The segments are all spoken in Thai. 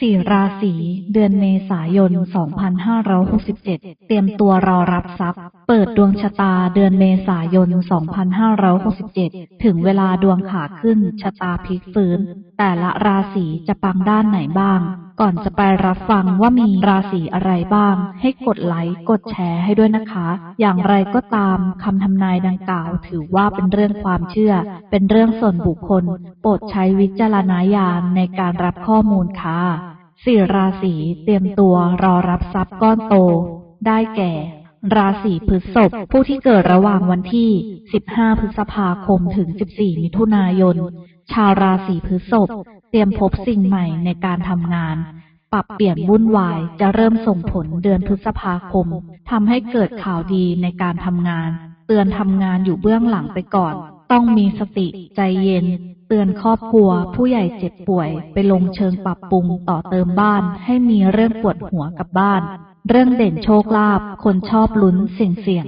สี่ราศีเดือนเมษายน 2567 เตรียมตัวรอรับทรัพย์ เปิดดวงชะตาเดือนเมษายน 2567 ถึงเวลาดวงขาขึ้นชะตาพลิกฟื้น แต่ละราศีจะปังด้านไหนบ้าง ก่อนจะไปรับฟังว่ามีราศีอะไรบ้าง ให้กดไลค์กดแชร์ให้ด้วยนะคะ อย่างไรก็ตามคำทำนายดังกล่าว ถือว่าเป็นเรื่องความเชื่อ เป็นเรื่องส่วนบุคคล โปรดใช้วิจารณญาณในการรับข้อมูลค่ะสี่ราศีเตรียมตัวรอรับทรัพย์ก้อนโต ได้แก่ ราศีพฤษภผู้ที่เกิดระหว่างวันที่ 15 พฤษภาคมถึง 14 มิถุนายน ชาวราศีพฤษภเตรียมพบสิ่งใหม่ในการทำงาน ปรับเปลี่ยนวุ่นวายจะเริ่มส่งผลเดือนพฤษภาคมทำให้เกิดข่าวดีในการทำงาน เตือนทำงานอยู่เบื้องหลังไปก่อน ต้องมีสติใจเย็น เตือนครอบครัว ผู้ใหญ่เจ็บป่วย ไปลงเชิงปรับปรุงต่อเติมบ้าน ให้มีเรื่องปวดหัวกับบ้าน เรื่องเด่นโชคลาภคนชอบลุ้นเสี่ยงเสี่ยง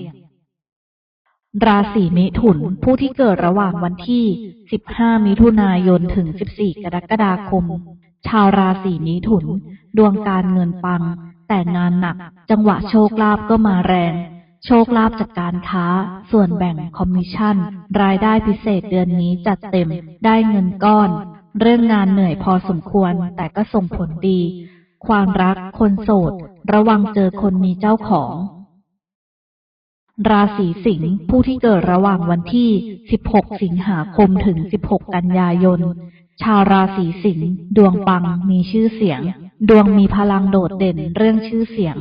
ราศีมิถุน ผู้ที่เกิดระหว่างวันที่ 15 มิถุนายนถึง 14 กรกฎาคม ชาวราศีมิถุน ดวงการเงินปัง แต่งานหนัก จังหวะโชคลาภก็มาแรง โชคลาภจากการค้า ส่วนแบ่งคอมมิชชั่น รายได้พิเศษเดือนนี้จัดเต็ม ได้เงินก้อน เรื่องงานเหนื่อยพอสมควร แต่ก็ส่งผลดี ความรัก คนโสด ระวังเจอคนมีเจ้าของ ราศีสิงห์ผู้ที่เกิดระหว่างวันที่ 16 สิงหาคมถึง 16 กันยายน ชาวราศีสิงห์ดวงปังมีชื่อเสียง ดวงมีพลังโดดเด่นเรื่องชื่อเสียง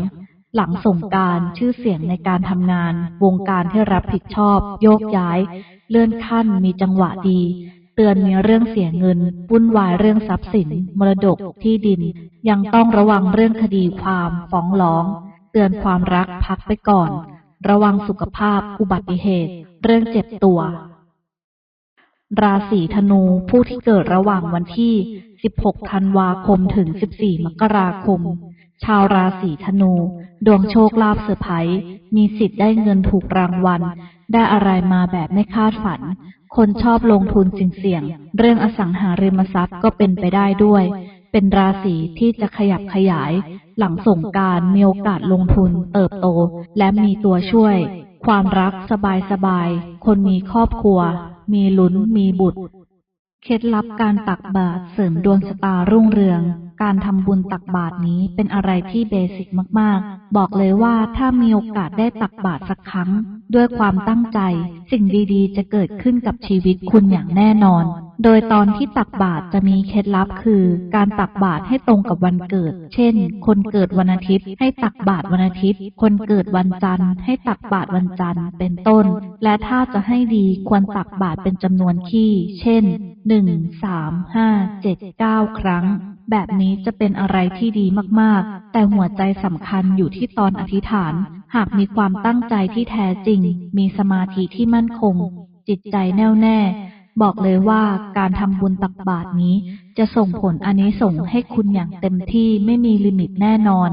หลังสงการชื่อเสียงในการทำงาน วงการที่รับผิดชอบ โยกย้าย เลื่อนขั้นมีจังหวะดี เตือนมีเรื่องเสียเงินวุ่นวายเรื่องทรัพย์สิน มรดกที่ดิน ยังต้องระวังเรื่องคดีความฟ้องร้อง เตือนความรักพักไปก่อน ระวังสุขภาพ อุบัติเหตุ เรื่องเจ็บตัว ราศีธนูผู้ที่เกิดระหว่างวันที่ 16 ธันวาคมถึง 14 มกราคม ชาวราศีธนู ดวงโชคลาภเซอร์ไพรส์มีสิทธิ์ได้เงินถูกรางวัล ได้อะไรมาแบบไม่คาดฝัน คนชอบลงทุนสิ่งเสี่ยง เรื่องอสังหาริมทรัพย์ก็เป็นไปได้ด้วย เป็นราศีที่จะขยับขยาย หลังสงการมีโอกาสลงทุน เติบโต และมีตัวช่วย ความรักสบายๆคนมีครอบครัว มีลุ้น มีบุตร เคล็ดลับการตักบาตรเสริมดวงชะตารุ่งเรือง การทำบุญตักบาตรนี้เป็นอะไรที่เบสิกมาก ๆ บอกเลยว่าถ้ามีโอกาสได้ตักบาตรสักครั้ง ด้วยความตั้งใจ สิ่งดีๆ จะเกิดขึ้นกับชีวิตคุณอย่างแน่นอน โดยตอนที่ตักบาตรจะมีเคล็ดลับคือการตักบาตรให้ตรงกับวันเกิด เช่น คนเกิดวันอาทิตย์ ให้ตักบาตรวันอาทิตย์ คนเกิดวันจันทร์ ให้ตักบาตรวันจันทร์ เป็นต้น และถ้าจะให้ดีควรตักบาตรเป็นจำนวนขี้ เช่นหนึ่งสามห้าเจ็ดเก้าครั้ง แบบนี้จะเป็นอะไรที่ดีมากๆ แต่หัวใจสำคัญอยู่ที่ตอนอธิษฐาน หากมีความตั้งใจที่แท้จริง มีสมาธิที่มั่นคง จิตใจแน่วแน่ บอกเลยว่าการทำบุญตักบาตรนี้ จะส่งผลอันิสงส์ให้คุณอย่างเต็มที่ไม่มีลิมิตแน่นอน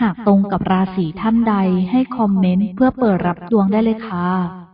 หากตรงกับราศีท่านใดให้คอมเมนต์เพื่อเปิดรับดวงได้เลยค่ะ